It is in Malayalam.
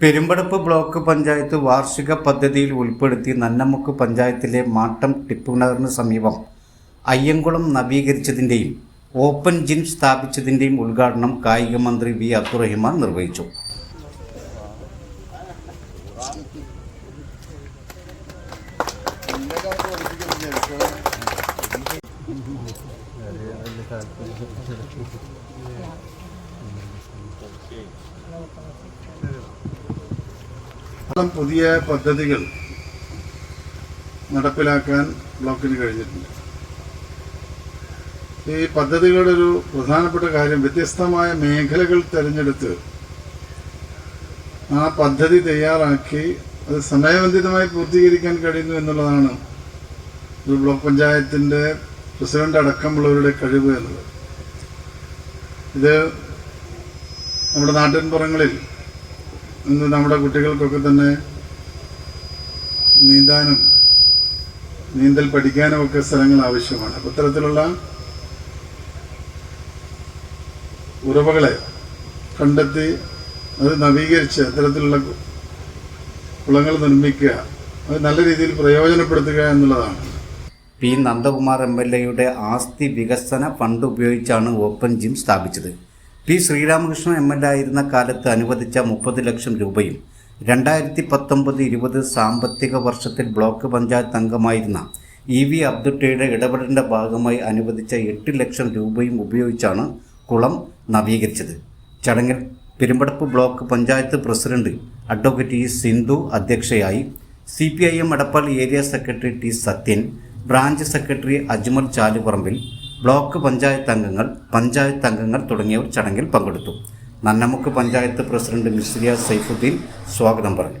Perumpadappu block panchayat വാർഷിക പദ്ധതിയിൽ ഉൾപ്പെടുത്തി നന്നമുക്ക് പഞ്ചായത്തിലെ മാട്ടം ടിപ്പുണറിന് സമീപം അയ്യങ്കുളം നവീകരിച്ചതിന്റെയും ഓപ്പൺ ജിം സ്ഥാപിച്ചതിന്റെയും ഉദ്ഘാടനം കായിക മന്ത്രി വി അബ്ദുറഹിമാൻ നിർവഹിച്ചു. പുതിയ പദ്ധതികൾ നടപ്പിലാക്കാൻ ബ്ലോക്കിന് കഴിഞ്ഞിട്ടുണ്ട്. ഈ പദ്ധതികളുടെ ഒരു പ്രധാനപ്പെട്ട കാര്യം വ്യത്യസ്തമായ മേഖലകൾ തിരഞ്ഞെടുത്ത് ആ പദ്ധതി തയ്യാറാക്കി അത് സമയബന്ധിതമായി പൂർത്തീകരിക്കാൻ കഴിയുന്നു എന്നുള്ളതാണ് ഒരു ബ്ലോക്ക് പഞ്ചായത്തിന്റെ പ്രസിഡന്റ് അടക്കമുള്ളവരുടെ കഴിവ് എന്നുള്ളത് ഇത് നമ്മുടെ നാട്ടിൻപുറങ്ങളിൽ ഇന്ന് നമ്മുടെ കുട്ടികൾക്കൊക്കെ തന്നെ നീന്താനും നീന്തൽ പഠിക്കാനും ഒക്കെ സ്ഥലങ്ങൾ ആവശ്യമാണ്. അപ്പോൾ ഇത്തരത്തിലുള്ള ഉറവകളെ കണ്ടെത്തി അത് നവീകരിച്ച് അത്തരത്തിലുള്ള കുളങ്ങൾ നിർമ്മിക്കുക അത് നല്ല രീതിയിൽ പ്രയോജനപ്പെടുത്തുക എന്നുള്ളതാണ്. പി നന്ദകുമാർ എം എൽ എയുടെ ആസ്തി വികസന ഫണ്ട് ഉപയോഗിച്ചാണ് ഓപ്പൺ ജിം സ്ഥാപിച്ചത്. പി ശ്രീരാമകൃഷ്ണൻ എം എൽ ആയിരുന്ന കാലത്ത് അനുവദിച്ച മുപ്പത് ലക്ഷം രൂപയും രണ്ടായിരത്തി പത്തൊമ്പത് ഇരുപത് സാമ്പത്തിക വർഷത്തിൽ ബ്ലോക്ക് പഞ്ചായത്ത് അംഗമായിരുന്ന ഇ വി അബ്ദുട്ടയുടെ ഇടപെടലിന്റെ ഭാഗമായി അനുവദിച്ച എട്ട് ലക്ഷം രൂപയും ഉപയോഗിച്ചാണ് കുളം നവീകരിച്ചത്. ചടങ്ങിൽ Perumpadappu block panchayat president advocate E Sindhu അധ്യക്ഷയായി C P I M Edappal area secretary T Sathyan branch secretary Ajmal Chaluparambil block panchayat അംഗങ്ങൾ പഞ്ചായത്ത് അംഗങ്ങൾ തുടങ്ങിയവർ ചടങ്ങിൽ പങ്കെടുത്തു. നന്നമുക്ക് പഞ്ചായത്ത് പ്രസിഡന്റ് മിസ്രിയ സൈഫുദ്ദീൻ സ്വാഗതം പറഞ്ഞു.